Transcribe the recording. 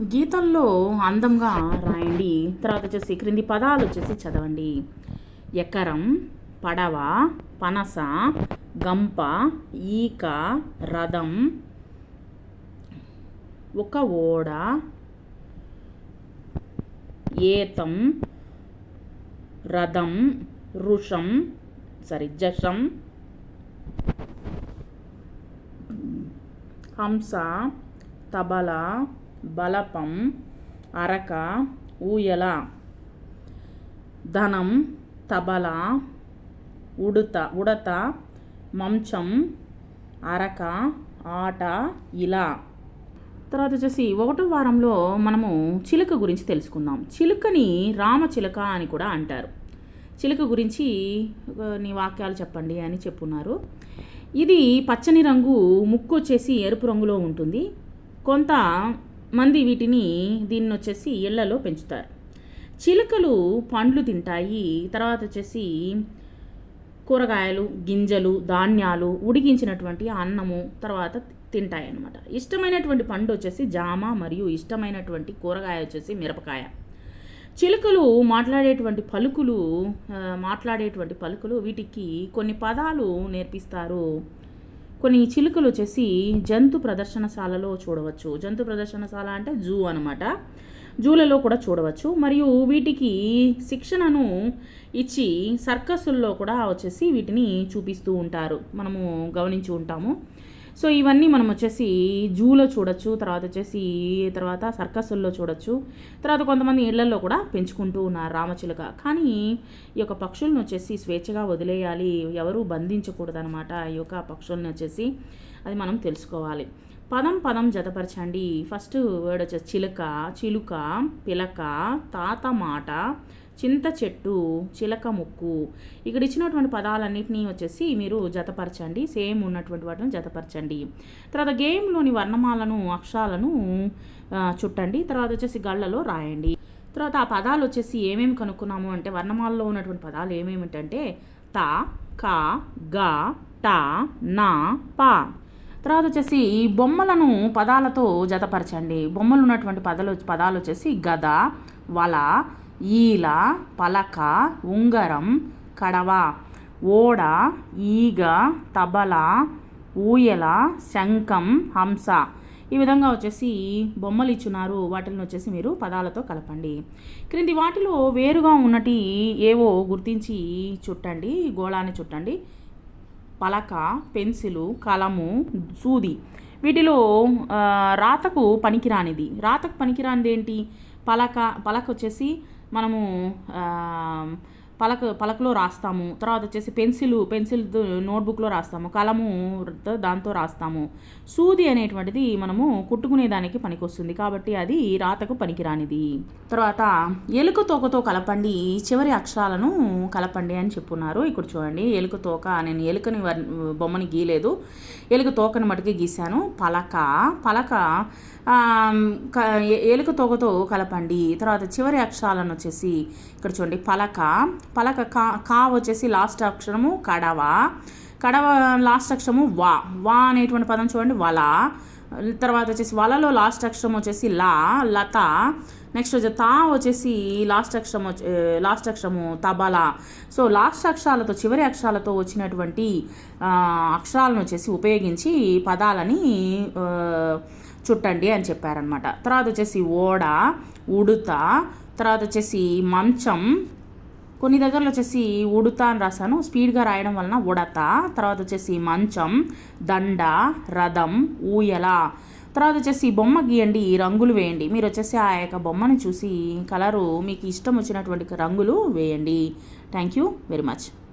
గీతల్లో అందంగా రాయండి. తర్వాత వచ్చేసి క్రింది పదాలు వచ్చేసి చదవండి. ఎకరం పడవ పనస గంప ఈక రథం ఒక ఓడ ఏతం రథం రుషం సారీ జషం హంస తబలా బలపం అరక ఊయల ధనం తబల ఉడత ఉడత మంచం అరక ఆట ఇలా. తర్వాత వచ్చేసి ఒకటో వారంలో మనము చిలుక గురించి తెలుసుకుందాం. చిలుకని రామచిలుక అని కూడా అంటారు. చిలుక గురించి నీ వాక్యాలు చెప్పండి అని చెప్పున్నారు. ఇది పచ్చని రంగు ముక్కు వచ్చేసి ఎరుపు రంగులో ఉంటుంది. కొంత మంది వీటిని దీన్ని వచ్చేసి ఇళ్ళలో పెంచుతారు. చిలుకలు పండ్లు తింటాయి. తర్వాత వచ్చేసి కూరగాయలు గింజలు ధాన్యాలు ఉడికించినటువంటి అన్నము తర్వాత తింటాయి అన్నమాట ఇష్టమైనటువంటి పండు వచ్చేసి జామ మరియు ఇష్టమైనటువంటి కూరగాయ వచ్చేసి మిరపకాయ. చిలుకలు మాట్లాడేటువంటి పలుకులు మాట్లాడేటువంటి పలుకులు వీటికి కొన్ని పదాలు నేర్పిస్తారు. కొన్ని చిలుకలు వచ్చేసి జంతు ప్రదర్శనశాలలో చూడవచ్చు. జంతు ప్రదర్శనశాల అంటే జూ అనమాట జూలలో కూడా చూడవచ్చు. మరియు వీటికి శిక్షణను ఇచ్చి సర్కస్సుల్లో కూడా వచ్చేసి వీటిని చూపిస్తూ ఉంటారు. మనము గమనించి ఉంటాము. సో ఇవన్నీ మనం వచ్చేసి జూలో చూడొచ్చు తర్వాత వచ్చేసి తర్వాత సర్కస్ల్లో చూడొచ్చు. తర్వాత కొంతమంది ఇళ్ళలో కూడా పెంచుకుంటూ ఉన్నారు రామచిలుక. కానీ ఈ యొక్క పక్షులను వచ్చేసి స్వేచ్ఛగా వదిలేయాలి ఎవరు బంధించకూడదు అనమాట ఈ యొక్క పక్షులను వచ్చేసి అది మనం తెలుసుకోవాలి. పదం పదం జతపరచండి. ఫస్ట్ వర్డ్ వచ్చేసి చిలుక చిలుక పిలక తాత మాట చింత చెట్టు చిలక ముక్కు ఇక్కడ ఇచ్చినటువంటి పదాలన్నింటినీ వచ్చేసి మీరు జతపరచండి. సేమ్ ఉన్నటువంటి వాటిని జతపరచండి. తర్వాత గేమ్లోని వర్ణమాలను అక్షరాలను చుట్టండి. తర్వాత వచ్చేసి గళ్ళలో రాయండి. తర్వాత ఆ పదాలు వచ్చేసి ఏమేమి కనుక్కున్నాము అంటే వర్ణమాలలో ఉన్నటువంటి పదాలు ఏమేమిటంటే త క గ ట నా ప. తర్వాత వచ్చేసి బొమ్మలను పదాలతో జతపరచండి. బొమ్మలు ఉన్నటువంటి పదాలు పదాలు వచ్చేసి గద వల ఈల పలక ఉంగరం కడవ ఓడ ఈగ తబల ఊయల శంఖం హంస. ఈ విధంగా వచ్చేసి బొమ్మలు ఇచ్చున్నారు. వాటిని వచ్చేసి మీరు పదాలతో కలపండి. క్రింది వాటిలో వేరుగా ఉన్నటి ఏవో గుర్తించి చుట్టండి. గోళాన్ని చుట్టండి. పలక పెన్సిలు కలము సూది. వీటిలో రాతకు పనికిరానిది. రాతకు పనికిరానిది ఏంటి పలక పలక వచ్చేసి మనము పలక పలకలో రాస్తాము. తర్వాత వచ్చేసి పెన్సిల్ పెన్సిల్ నోట్బుక్లో రాస్తాము. కలము దాంతో రాస్తాము. సూది అనేటువంటిది మనము కుట్టుకునే దానికి పనికొస్తుంది. కాబట్టి అది రాతకు పనికిరానిది. తర్వాత ఎలుక తోకతో కలపండి. చివరి అక్షరాలను కలపండి అని చెప్పున్నారు. ఇక్కడ చూడండి. ఎలుక తోక నేను ఎలుకని బొమ్మని గీయలేదు. ఎలుక తోకని మటుకే గీశాను. పలక పలక ఎలుక తోకతో కలపండి. తర్వాత చివరి అక్షరాలను వచ్చేసి ఇక్కడ చూడండి. పలక పలక కా కా వచ్చేసి లాస్ట్ అక్షరము కడవ. కడవ లాస్ట్ అక్షరము వా. వా అనేటువంటి పదం చూడండి వల. తర్వాత వచ్చేసి వలలో లాస్ట్ అక్షరం వచ్చేసి లా లత. నెక్స్ట్ వచ్చి తా వచ్చేసి లాస్ట్ అక్షరం వచ్చి- లాస్ట్ అక్షరము తబలా. సో లాస్ట్ అక్షరాలతో చివరి అక్షరాలతో వచ్చినటువంటి అక్షరాలను వచ్చేసి ఉపయోగించి పదాలని చుట్టండి అని చెప్పారనమాట తర్వాత వచ్చేసి ఓడ ఉడుత. తర్వాత వచ్చేసి మంచం కొన్ని దగ్గరలో వచ్చేసి ఉడుత అని రాశాను. స్పీడ్గా రాయడం వలన ఉడత. తర్వాత వచ్చేసి మంచం దండ రథం ఊయల. తర్వాత వచ్చేసి బొమ్మ గీయండి రంగులు వేయండి. మీరు వచ్చేసి ఆ యొక్క బొమ్మని చూసి కలరు మీకు ఇష్టం వచ్చినటువంటి రంగులు వేయండి. Thank you very much.